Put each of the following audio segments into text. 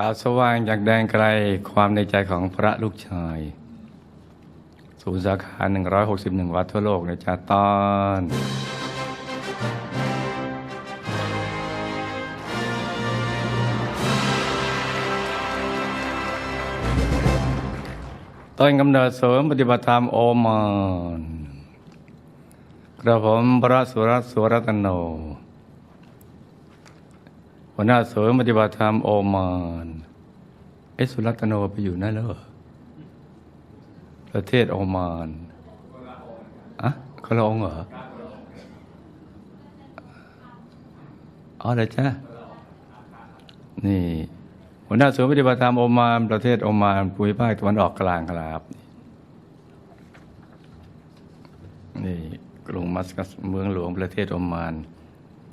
ขาวสว่างจากแดนไกลความในใจของพระลูกชาย ศูนย์สาขา 161 วัดทั่วโลกนะจ๊ะตอนต้นกำเนิดเสริมปฏิบัติธรรมโอมานกระผมพระสุรัตน์สุรัตโน หัวหน้าเสริมปฏิบัติธรรมโอมานเอสุรัตโนไปอยู่นั่นแล้วเหรอประเทศโอมานอะคนลองเหรออ๋อเลยจ้ะนี่หัวหน้าศูนย์ปฏิบัติธรรมโอมานประเทศโอมานภูมิภาคตะวันออกกลางครับนี่กรุงมัสกัสเมืองหลวงประเทศโอมาน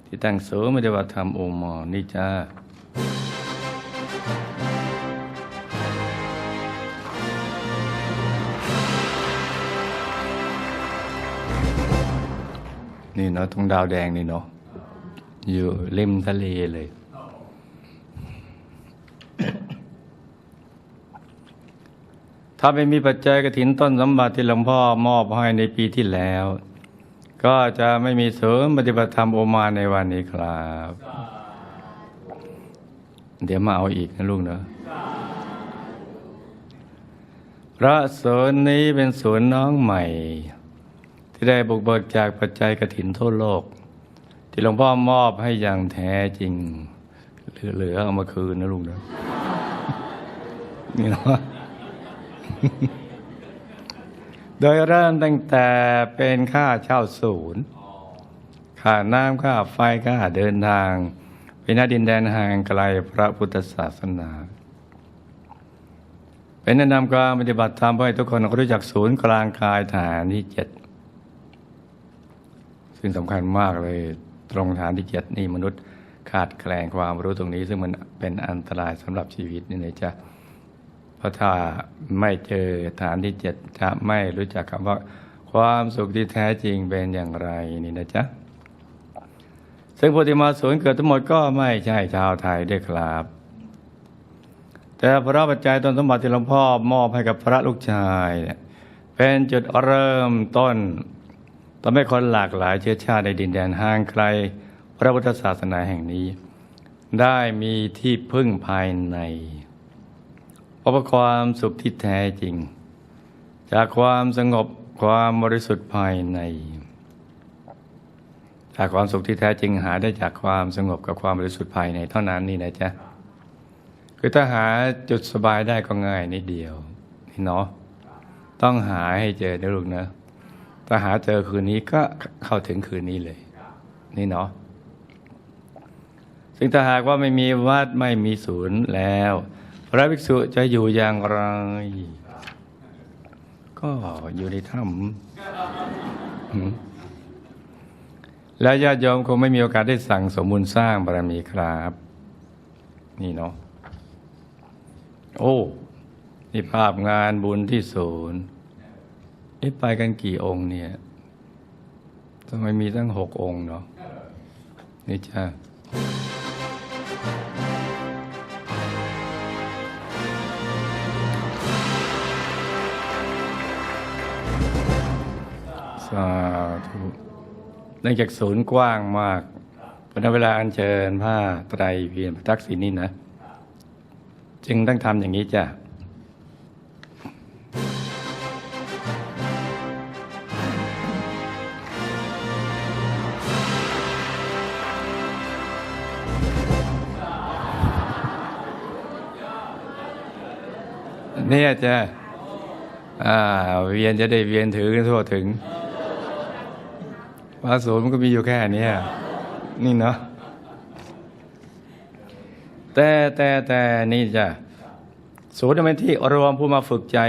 ที่ตั้งศูนย์ปฏิบัติธรรมโอมานนี่จ้านี่เนาะตรงดาวแดงนี่เนาะอยู่ริมทะเลเลย ถ้าไม่มีปัจจัยกระถินต้นสมบัติที่หลวงพ่อมอบให้ในปีที่แล้ว ก็จะไม่มีเสริมปฏิบัติธรรมโอมานในวันนี้ครับ เดี๋ยวมาเอาอีกนะลูกเนอะพระสวนนี้เป็นสวนน้องใหม่ ที่ได้บุกเบิกจากปัจจัยกระถินทั่วโลก ที่หลวงพ่อมอบให้อย่างแท้จริง เหลือเอามาคืนนะลูกเนอะนี่เนาะ โดยเริ่มตั้งแต่เป็นค่าเช่าศูนย์ค่าน้ำค่าไฟค่าเดินทางเป็นหน้าดินแดนห่างไกลพระพุทธศาสนา เป็นแนะนำการปฏิบัติธรรมเพื่อให้ทุกคนรู้จักศูนย์กลางกายฐานที่เจ็ดซึ่งสำคัญมากเลยตรงฐานที่เจ็ดนี่มนุษย์ขาดแคลนความรู้ตรงนี้ ซึ่งมันเป็นอันตรายสำหรับชีวิตนี่นะจ๊ะ ราะถ้าไม่เจอฐานที่เจ็ดจะไม่รู้จักคำว่าความสุขที่แท้จริงเป็นอย่างไรนี่นะจ๊ะ ซึ่งผู้ที่มาศูนเกิดทั้งหมดก็ไม่ใช่ชาวไทยด้วยครับ แต่พระปัจจัยต้นสมบัติที่หลวงพ่อมอบให้กับพระลูกชายเนี่ยเป็นจุดเริ่มต้นทำให้คนหลากหลายเชื้อชาติในดินแดนห่างไกล พระพุทธศาสนาแห่งนี้ ได้มีที่พึ่งภายใน พราะความสุขที่แท้จริง จากความสงบความบริสุทธิ์ภายใน จากความสุขที่แท้จริงหาได้จากความสงบกับความบริสุทธิ์ภายในเท่านั้นนี่นะจ๊ะคือถ้าหาจุดสบายได้ก็ง่ายนิดเดียวนี่เนาะต้องหาให้เจอนะลูกนะถ้าหาเจอคืนนี้ก็เข้าถึงคืนนี้เลย นี่เนาะซึ่งถ้าหากว่าไม่มีวัดไม่มีศูนย์แล้ว ระภิกษุจะอยู่อย่างไร ก็อยู่ในถ้ำแล้วญาติโยมคงไม่มีโอกาสได้สั่งสมบุญสร้างบารมีครับ นี่เนาะโอ้นี่ภาพงานบุญที่ศูนย์ไปกันกี่องค์เนี่ยทำไมมีตั้งหกองค์เนาะนี่จ้า สาธุเนื่องจากศูนย์กว้างมากเพราะฉะนั้นเวลาอัญเชิญผ้าไตรเวียนพระทักษิณนี่นะ จึงต้องทำอย่างนี้จ้ะเนี่ยจ้ะอ่าเวียนจะได้เวียนถือทั่วถึง พระศูนมันก็มีอยู่แค่นี้นี่เนาะแต่แต่แต่นี่จ้ะศูนย์เป็นที่รวมผู้มาฝึกใจ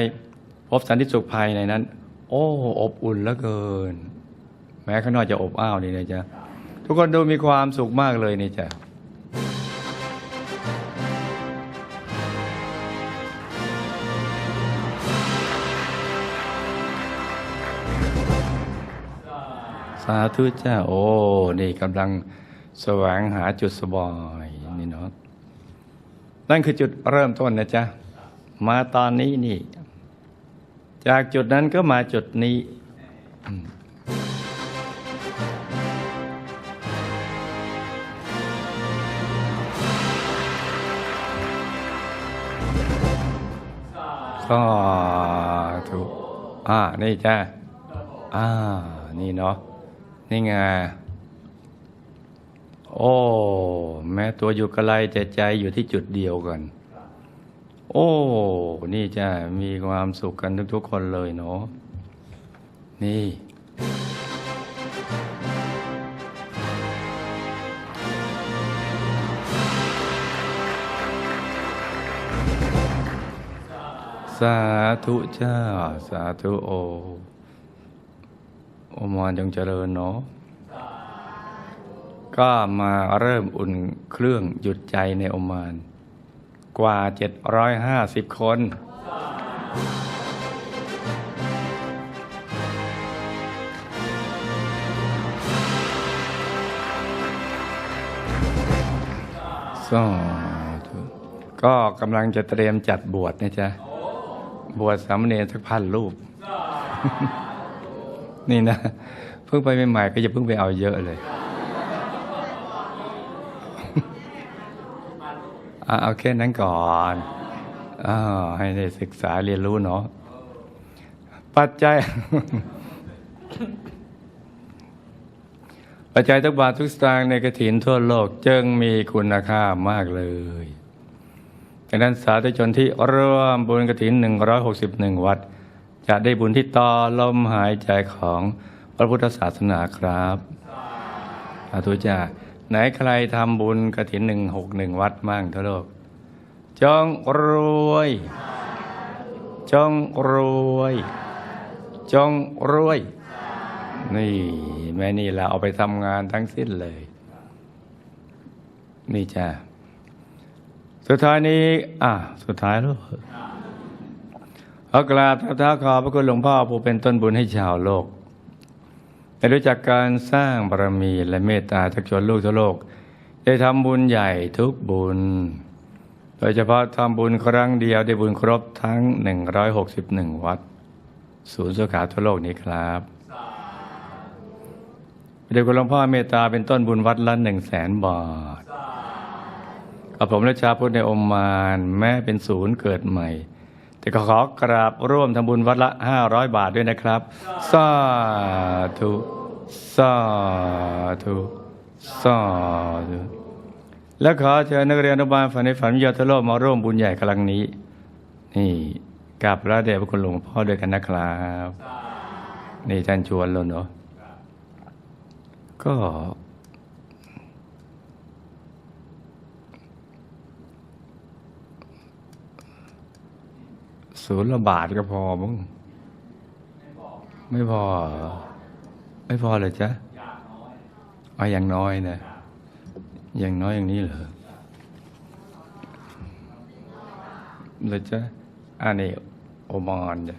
พบสันติสุขภายในนั้น โอ้อบอุ่นเหลือเกิน แม้ข้างนอกจะอบอ้าวนี่นะจ๊ะทุกคนดูมีความสุขมากเลยนี่จ้ะ สาธุจ้า โอ้นี่กำลังแสวงหาจุดสบายนี่เนาะนั่นคือจุดเริ่มต้นนะจ๊ะ มาตอนนี้นี่ จากจุดนั้นก็มาจุดนี้อืมสาธุอ่า นี่จ้ะอ่า นี่เนาะ นี่ไงโอ้ แม้ตัวอยู่ไกลแต่ใจอยู่ที่จุดเดียวกัน โอ้ นี่จะมีความสุขกันทุกๆคนเลยเนาะนี่ สาธุเจ้า สาธุโอ โอมานจงเจริญเนาะก็มาเริ่มอุ่นเครื่องหยุดใจในโอมาน กว่า 750 คนสก็กำลังจะเตรียมจัดบวชนะจ๊ะ บวชสามเณรสักพันรูป นี่นะเพิ่งไปใหม่ๆก็อย่าเพิ่งไปเอาเยอะเลยเอาแค่นั้นก่อนอให้ได้ศึกษาเรียนรู้เนาะปัจจัย ปัจจัยทุกบาททุกสตางค์ในกระถินทั่วโลกจึงมีคุณค่ามากเลยดังนั้นสาธุชนที่ร่วมบุญกระถิน 161 วัด จะได้บุญที่ต่อลมหายใจของพระพุทธศาสนาครับสาธุจ้าไหนใครทำบุญกระถิน161วัดมั่งทั่วโลก จงรวย จงรวย จงรวย นี่ แม่นี่เราเอาไปทำงานทั้งสิ้นเลย นี่จ้าสุดท้ายนี้ อะ สุดท้ายแล้ว ขอกราบเท้าขอพระคุณหลวงพ่อผู้เป็นต้นบุญให้ชาวโลกได้รู้จักการสร้างบารมีและเมตตาทักชนลูกทั่วโลก ได้ทำบุญใหญ่ทุกบุญ โดยเฉพาะทำบุญครั้งเดียวได้บุญครบทั้ง 161 วัด ศูนย์สุขาทั่วโลกนี้ครับเดี๋ยวคุณหลวงพ่อเมตตาเป็นต้นบุญวัดละหนึ่งแสนบาทกับผมและชาพุทธในองค์มารแม้เป็นศูนย์เกิดใหม่ แต่ก็ขอกราบร่วมทำบุญวัดละห้าร้อยบาทด้วยนะครับ สาธุ สาธุ สาธุ และขอเชิญนักเรียนอนุบาลฝันในฝันวิทยาทโลกมาร่วมบุญใหญ่ครั้งนี้ นี่กับพระเดชพระคุณหลวงพ่อด้วยกันนะครับ นี่ท่านชวนเราเนาะก็ ศูนย์ละบาทก็พอมั้งไม่พอ ไม่พอเลยจ๊ะเอาอย่างน้อยนะอย่างน้อยอย่างนี้เหรอเลยจ๊ะอันนี้โอมอนจ้ะ